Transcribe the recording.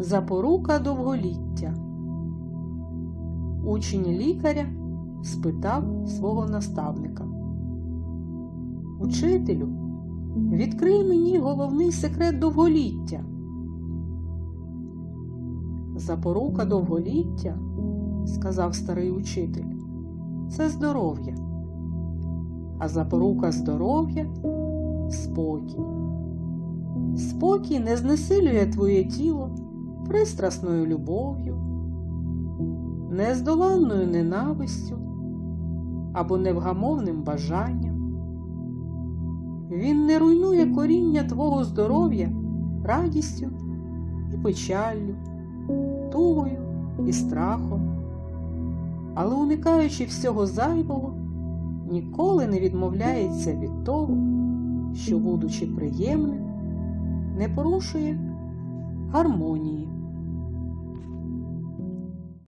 Запорука довголіття. Учень лікаря спитав свого наставника. Учителю, відкрий мені головний секрет довголіття. Запорука довголіття, сказав старий учитель, це здоров'я. А запорука здоров'я спокій. Спокій не знесилює твоє тіло пристрасною любов'ю, нездоланною ненавистю або невгамовним бажанням. Він не руйнує коріння твого здоров'я радістю і печаллю, тугою і страхом, але уникаючи всього зайвого, ніколи не відмовляється від того, що, будучи приємним, не порушує гармонії.